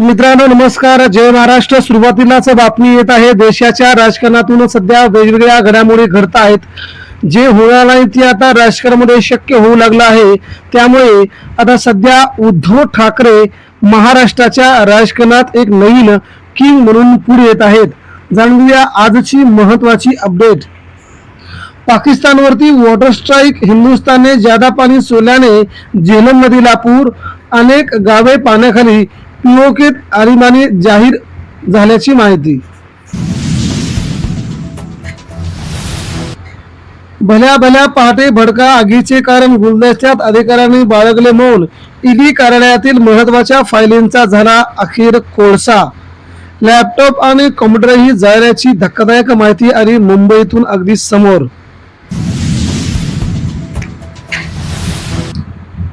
मित्रांनो नमस्कार. जय महाराष्ट्र. सुरुवातीलाच बातमी येत आहे देशाच्या राजकारणातून सध्या वेगवेगळ्या घडामोडी घडत आहेत. जे होणार नाही ते आता राजकारणामध्ये शक्य होऊ लागलं आहे. त्यामुळे आता सध्या उद्धव ठाकरे महाराष्ट्राच्या राजकारणात एक नवीन किंग म्हणून पुढे येत आहेत. जाणून घेऊया आजची महत्वाची अपडेट पाकिस्तानवरती वॉटर स्ट्राईक हिंदुस्थानने ज्यादा पाणी सोडल्याने झेलम नदीला पूर अनेक गावे पाण्याखाली पीओकेत अरिमाने जाहीर झाल्याची माहिती. भल्या भल्या पहाटे भडका आगीचे कारण गुलदस्त्यात अधिकाऱ्यांनी बाळगले मौन. ईडी कार्यालयातील महत्त्वाच्या फायलींचा झाला अखेर कोळसा. लॅपटॉप आणि कॉम्प्युटरही जाळल्याची धक्कादायक माहिती आली मुंबईतून अगदी समोर.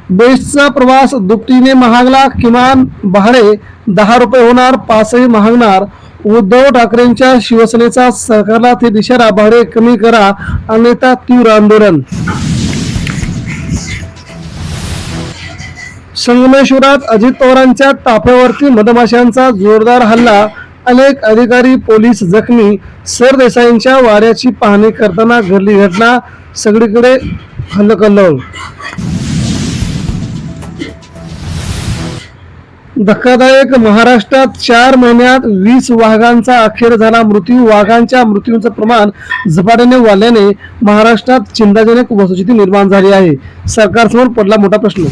बेस्टचा प्रवास दुपटीने महागला किमान भाडे दहा रुपये होणार पाचही महागणार. उद्धव ठाकरेंच्या शिवसेनेचा सरकारला ते इशारा भाडे कमी करा अन्यथा तीव्र आंदोलन. संगमेश्वरात अजित पवारांच्या ताफ्यावरती मधमाशांचा जोरदार हल्ला. अनेक अधिकारी पोलीस जखमी. सरदेसाईंच्या वाऱ्याची पाहणी करताना घडली घटना सगळीकडे हल्लकल्ल धक्कादायक महाराष्ट्रात चार महिन्यात वीस वाघांचा अखेर झाला मृत्यू. वाघांच्या मृत्यूचं प्रमाण झपाट्याने वाढल्याने महाराष्ट्रात चिंताजनक वस्तुस्थिती निर्माण झाली आहे. सरकारसमोर पडला मोठा प्रश्न.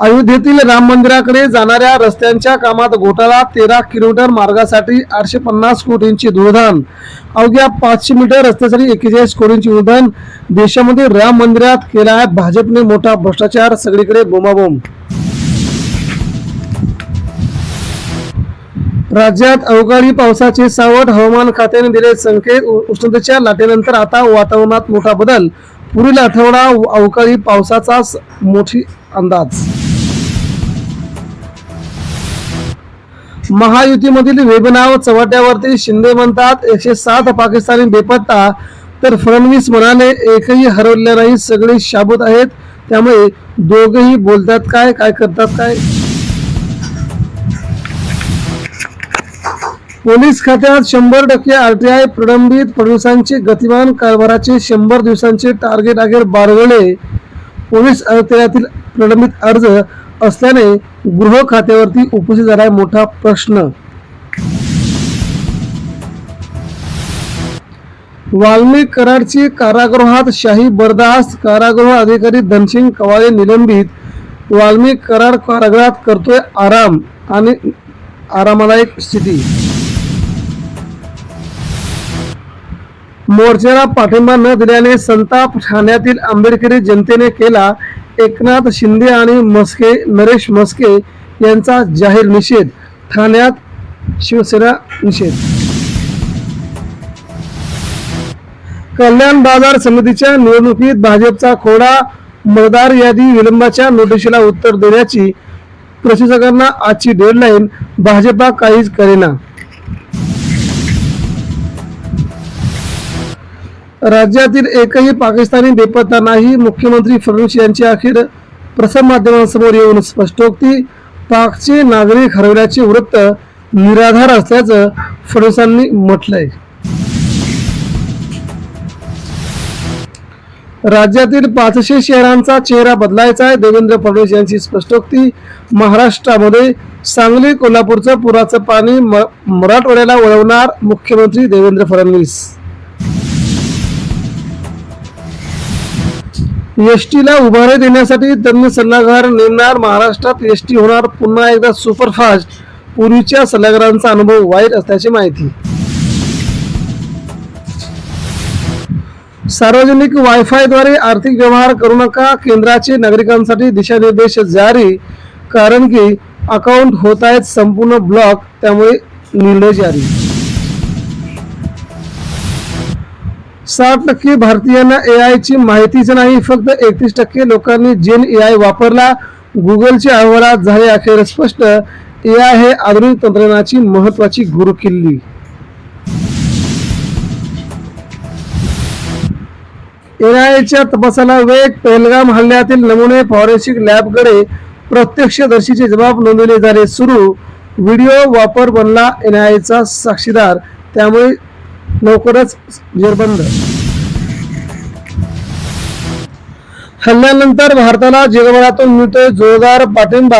अयोध्येतील राम मंदिराकडे जाणाऱ्या रस्त्यांच्या कामात घोटाळा तेरा किलोमीटर मार्गासाठी आठशे पन्नास कोटींची धुळधाण अवघ्या पाचशे मीटर रस्त्यासाठी एक्केचाळीस कोटींची उधण देशामध्ये राम मंदिरात केला आहे भाजपने मोठा भ्रष्टाचार सगळीकडे बोमाबोम राज्यात अवकाळी पावसाचे सावट हवामान खात्याने दिले संकेत. उष्णतेच्या लाटेनंतर आता वातावरणात मोठा बदल. पुढील आठवडा अवकाळी पावसाचा मोठी अंदाज. महायुतीमधील वेबनाव चव्हाट्यावरती शिंदे म्हणतात एकशे सात पाकिस्तानी बेपत्ता. तर फडणवीस म्हणाले एकही हरवले नाही सगळे शाबूत आहेत. त्यामुळे दोघेही बोलतात काय काय करतात काय? पोलीस खात्यात शंभर टक्के आरटीआय प्रलंबित फडणवीसांचे गतिमान कारभाराचे शंभर दिवसांचे टार्गेट अखेर बारगळे पोलीस आयुक्तालयातील प्रलंबित अर्ज असल्याने गृह खात्यावरती उपस्थित झाला मोठा प्रश्न. वाल्मी कराडची कारागृहात शाही बरदास्त कारागृह अधिकारी धनसिंग कवाळे निलंबित. वाल्मी कराड कारागृहात करतोय आराम आणि आरामदायक स्थिती. मोर्चाला पाठिंबा न दिल्याने संताप ठाण्यातील आंबेडकरी जनतेने केला एकनाथ शिंदे आणि मस्के नरेश मस्के यांचा जाहीर निषेध. ठाण्यात शिवसेना निषेध. कल्याण बाजार समितीच्या निवडणुकीत भाजपचा खोडा मतदार यादी विलंबाच्या नोटिशीला उत्तर देण्याची प्रशासकांना आजची डेडलाईन भाजपा काहीच करेना. राज्यातील एकही पाकिस्तानी बेपत्ता नाही. मुख्यमंत्री फडणवीस यांची अखेर प्रसारमाध्यमांसमोर येऊन स्पष्टोक्ती पाकचे नागरिक हरवल्याचे वृत्त निराधार असल्याचं फडणवीसांनी म्हटलंय. राज्यातील पाचशे शहरांचा चेहरा बदलायचा आहे देवेंद्र फडणवीस यांची स्पष्टोक्ती महाराष्ट्रामध्ये सांगली कोल्हापूरचं पुराचं पाणी म- मराठवाड्याला वळवणार मुख्यमंत्री देवेंद्र फडणवीस. एसटीला उभारे देण्यासाठी तज्ज्ञ सल्लागार नेमणार महाराष्ट्रात एसटी होणार पुन्हा एकदा सुपरफास्ट. पूर्वीच्या सल्लागारांचा अनुभव वाईट असल्याची माहिती. सार्वजनिक वायफायद्वारे आर्थिक व्यवहार करू नका केंद्राचे नागरिकांसाठी दिशानिर्देश जारी. कारण की अकाउंट होत आहेत संपूर्ण ब्लॉक त्यामुळे निर्णय जारी. साठ टक्के भारतीयांना ए आयची माहितीच नाही फक्त एकतीस टक्के लोकांनी जेन ए आय वापरला. गुगलच्या अहवालात झाले अखेर स्पष्ट ए आय हे आधुनिक तंत्रज्ञानाची महत्वाची गुरुकिल्ली. एनआयएच्या तपासाला वेग पेहलगाम हल्ल्यातील नमुने फॉरेन्सिक लॅबकडे प्रत्यक्षदर्शीचे जबाब नोंदवले झाले सुरू. व्हिडिओ वापर बनला एनआयचा साक्षीदार त्यामुळे लवकरच जेरबंद हल्ल्यानंतर भारताला जगभरातून मिळतोय जोरदार पाठिंबा.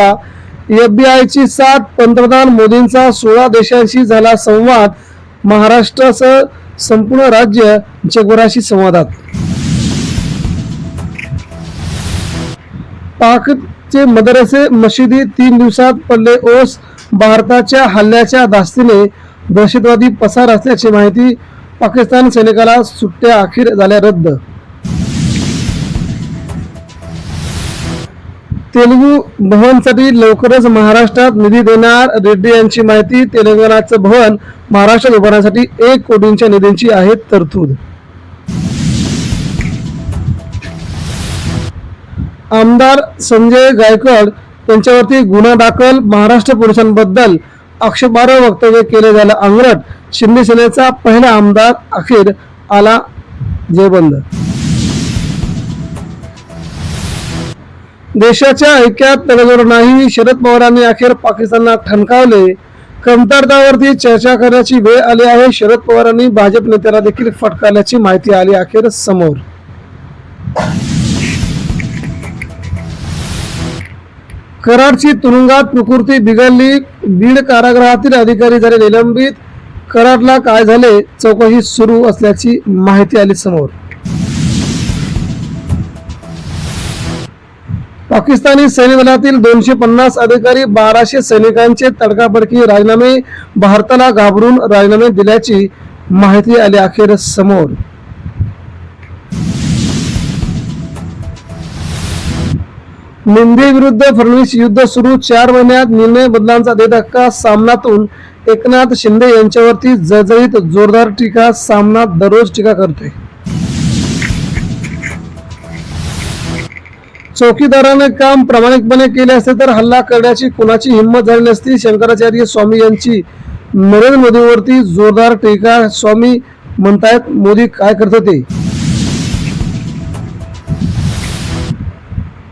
एफबीआयची साथ पंतप्रधान मोदींचा सोळा देशांशी झाला संवाद. महाराष्ट्रासह संपूर्ण राज्य जगभराशी संवादात. पाकचे मदरसे मशिदी तीन दिवसात पडले ओस. भारताच्या हल्ल्याच्या धास्तीने दहशतवादी पसार असल्याची माहिती पाकिस्तान सैनिकाला सुट्ट्या अखेर झाल्या रद्द. तेलुगू भवनसाठी लवकरच महाराष्ट्रात निधी देणार रेड्डी यांची माहिती तेलंगणाचं भवन महाराष्ट्रात उभारण्यासाठी एक कोटींच्या निधींची आहे तरतूद. आमदार संजय गायकवाड यांच्यावरती गुन्हा दाखल महाराष्ट्र पोलिसांबद्दल आक्षेपार्ह वक्तव्य केले झालं अंगरट शिंदे सेनेचा पहिला आमदार अखेर आला जेबंद देशाच्या ऐक्यात तडजोड नाही शरद पवारांनी अखेर पाकिस्तानला ठणकावले. कमतरतावरती चर्चा करण्याची वेळ आली आहे. शरद पवारांनी भाजप नेत्याला देखील फटकारल्याची माहिती आली अखेर समोर. कराडची तुरुंगात प्रकृती बिघडली बीड कारागृहातील अधिकारी झाले निलंबित कराडला काय झाले चौकशी सुरू असल्याची माहिती आली समोर. पाकिस्तानी सैन्य दलातील दोनशे पन्नास अधिकारी बाराशे सैनिकांचे तडकाफडकी राजीनामे भारताला घाबरून राजीनामे दिल्याची माहिती आली अखेर समोर. मुंबई विरुद्ध फडणवीस युद्ध सुरू. चार महिन्यात निर्णय बदलांचा दे धक्का सामनातून एकनाथ शिंदे यांच्यावरती जळजळीत जोरदार टीका सामना दररोज टीका करतोय. चौकीदाराने काम प्रामाणिकपणे केले असते तर हल्ला करण्याची कुणाची हिंमत झाली नसती? शंकराचार्य स्वामी यांची नरेंद्र मोदीवरती जोरदार टीका. स्वामी म्हणतायत मोदी काय करत होते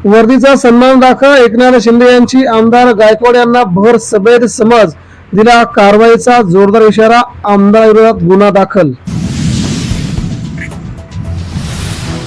वर्दीचा सन्मान दाखवा एकनाथ शिंदे यांची आमदार गायकवाड यांना भर सभेत समज दिला. कारवाईचा जोरदार इशारा आमदाराविरोधात गुन्हा दाखल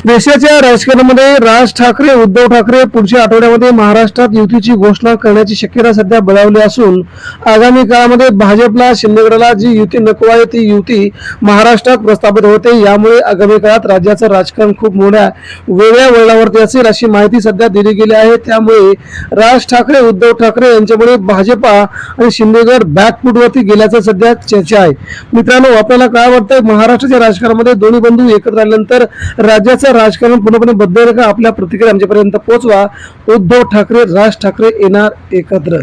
देशाच्या राजकारणामध्ये राज ठाकरे उद्धव ठाकरे पुढच्या आठवड्यामध्ये महाराष्ट्रात युतीची घोषणा करण्याची शक्यता सध्या बळावली असून आगामी काळामध्ये भाजपला शिंदेगडाला जी युती नको आहे ती युती महाराष्ट्रात प्रस्थापित होते. यामुळे आगामी काळात राज्याचं राजकारण खूप मोठ्या वेगळ्या वळणावरती असेल अशी माहिती सध्या दिली गेली आहे. त्यामुळे राज ठाकरे उद्धव ठाकरे यांच्यामुळे भाजपा आणि शिंदेगड बॅकफूटवरती गेल्याचं सध्या चर्चा आहे. मित्रांनो आपल्याला काय वाटतंय? महाराष्ट्राच्या राजकारणामध्ये दोन्ही बंधू एकत्र आल्यानंतर राज्याचं राजकारण पूर्णपणे बदलेल का? आपल्या प्रतिक्रिया आमच्यापर्यंत पोहोचवा. उद्धव ठाकरे राज ठाकरे येणार एकत्र.